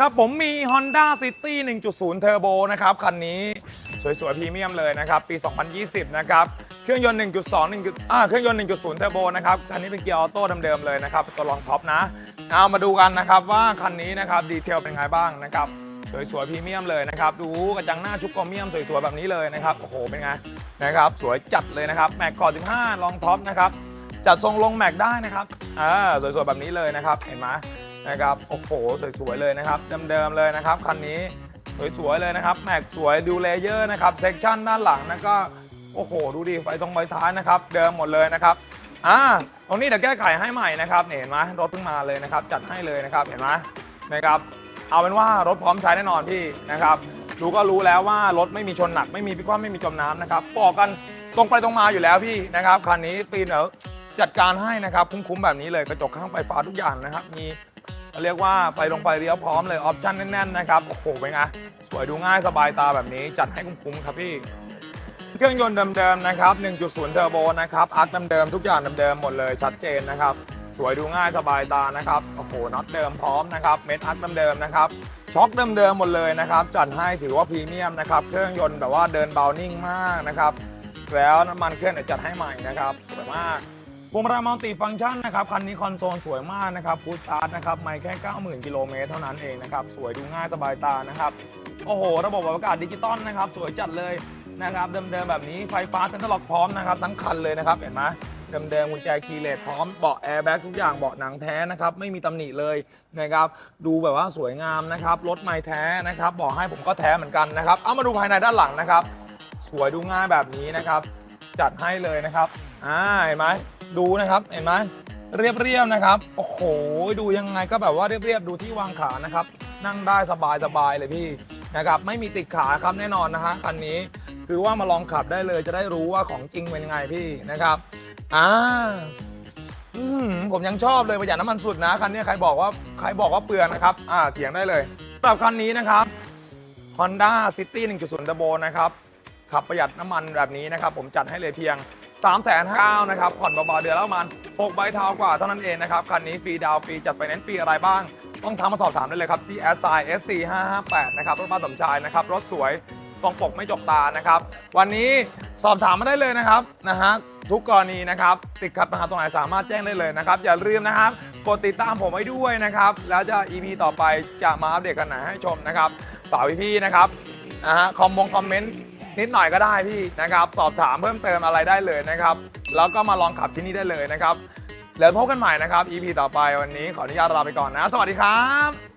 ครับผมมี Honda City 1.0 Turbo นะครับ คันนี้สวยๆพรีเมียมเลยนะครับ ปี 2020 นะครับ เครื่องยนต์ 1.2 1อ่าเครื่องยนต์ 1.0 Turbo นะครับ คันนี้เป็นเกียร์ออโต้เดิมๆเลยนะครับเป็นตัวรองท็อปนะ เอามาดูกันนะครับว่าคันนี้นะครับดีเทลเป็นไงบ้างนะครับ สวยๆพรีเมียมเลยนะครับ ดูกระจังหน้าชุบโครเมียมสวยๆแบบนี้เลยนะครับ โอ้โห เป็นไงนะครับ สวยจัดเลยนะครับแม็กคอร์15รองท็อปนะครับ จัดทรงลงแม็กได้นะครับอ่าสวยๆแบบนี้เลยนะครับ เห็นไหม นะครับโอ้โหสวยๆเลยนะครับเดิมๆเลยนะครับคันนี้สวยๆเลยนะครับแม็กสวยดูเลเยอร์นะครับเซกชันด้านหลังนะก็โอ้โห ดูดิไฟตรงไฟท้ายนะครับ เดิมหมดเลยนะครับอ่าตรงนี้เดี๋ยวแก้ไขให้ใหม่นะครับเห็นไหมรถเพิ่งมาเลยนะครับ จัดให้เลยนะครับเห็นไหมนะครับ เอาเป็นว่ารถพร้อมใช้แน่นอนพี่นะครับดูก็รู้แล้วว่ารถไม่มีชนหนักไม่มีพิกว่าไม่มีจมน้ำนะครับบอกกันตรงไปตรงมาอยู่แล้วพี่นะครับคันนี้ปีนเดี๋จัดการให้นะครับคุ้มๆแบบนี้เลยกระจกข้างไฟฟ้าทุกอย่างนะครับ มี เรียกว่าไฟลงไฟเลี้ยวพร้อมเลยออปชั่นแน่นๆนะครับ โอ้โหเป็นไงสวยดูง่ายสบายตาแบบนี้ จัดให้คุ้มๆครับพี่ เครื่องยนต์เดิมๆนะครับ 1.0 เทอร์โบนะครับอาร์คเดิมๆทุกอย่างเดิมๆหมดเลยชัดเจนนะครับ สวยดูง่ายสบายตานะครับโอ้โหน็อตเดิมพร้อมนะครับเม็ดอาร์คเดิมๆนะครับช็อคเดิมๆหมดเลยนะครับ จัดให้ถือว่าพรีเมียมนะครับเครื่องยนต์แบบว่าเดินเบานิ่งมากนะครับแล้วน้ำมันเครื่องจัดให้ใหม่นะครับสวยมาก พวงมาลัยมัลติฟังก์ชันนะครับ คันนี้คอนโซลสวยมากนะครับพุชสตาร์ทนะครับ ไม่แค่ 90,000 กิโลเมตรเท่านั้นเองนะครับ สวยดูง่ายสบายตานะครับ โอ้โห ระบบอากาศดิจิตอลนะครับ สวยจัดเลยนะครับ เดิมๆแบบนี้ไฟฟ้าเซ็นทรัลล็อกพร้อมนะครับ ทั้งคันเลยนะครับ เห็นไหมเดิมๆกุญแจคีย์เลสพร้อมเบาะแอร์แบ็กทุกอย่างเบาะหนังแท้นะครับ ไม่มีตำหนิเลยนะครับ ดูแบบว่าสวยงามนะครับ รถไม่แท้นะครับ บอกให้ผมก็แท้เหมือนกันนะครับ เอามาดูภายในด้านหลังนะครับ สวยดูง่ายแบบนี้นะครับ จัดให้เลยนะครับ อ่า เห็นไหม ดูนะครับเห็นไหมเรียบๆนะครับ โอ้โห ดูยังไงก็แบบว่าเรียบๆดูที่วางขานะครับ นั่งได้สบายๆเลยพี่นะครับ ไม่มีติดขาครับแน่นอนนะฮะคันนี้คือว่ามาลองขับได้เลยจะได้รู้ว่าของจริงเป็นไงพี่นะครับอ่าอผมยังชอบเลยประหยัดน้ำมันสุดนะคันนี้ใครบอกว่าใครบอกว่าเปลืองนะครับ อ่าเถียงได้เลยสำหรับคันนี้นะครับ Honda City 1.0 Turbo นะครับ ขับประหยัดน้ำมันแบบนี้นะครับผมจัดให้เลยเพียง 3 5 0 0 0นะครับผ่อนเบาๆเดือนละประมาณ6ใบเท้ากว่าเท่านั้นเองนะครับคันนี้ฟรีดาวฟรีจัดไฟแนนซ์ฟรีอะไรบ้าง ต้องทำมาสอบถามได้เลยครับที่ s i SC 558 นะครับรถบ้านสมชายนะครับรถสวยตรงปกไม่จกตานะครับ วันนี้สอบถามมาได้เลยนะครับนะฮะทุกกรณีนะครับ ติดขัดปัญหาตรงไหนสามารถแจ้งได้เลยนะครับ อย่าลืมนะครับกดติดตามผมไว้ด้วยนะครับ แล้วจะ EP ต่อไปจะมาอัปเดตกันไหนให้ชมนะครับ ฝากพี่ๆนะครับนะฮะคอมมงคอมเมนต์ นิดหน่อยก็ได้พี่นะครับ สอบถามเพิ่มเติมอะไรได้เลยนะครับ แล้วก็มาลองขับที่นี่ได้เลยนะครับแล้วพบกันใหม่นะครับ EP ต่อไปวันนี้ขออนุญาตลาไปก่อนนะ สวัสดีครับ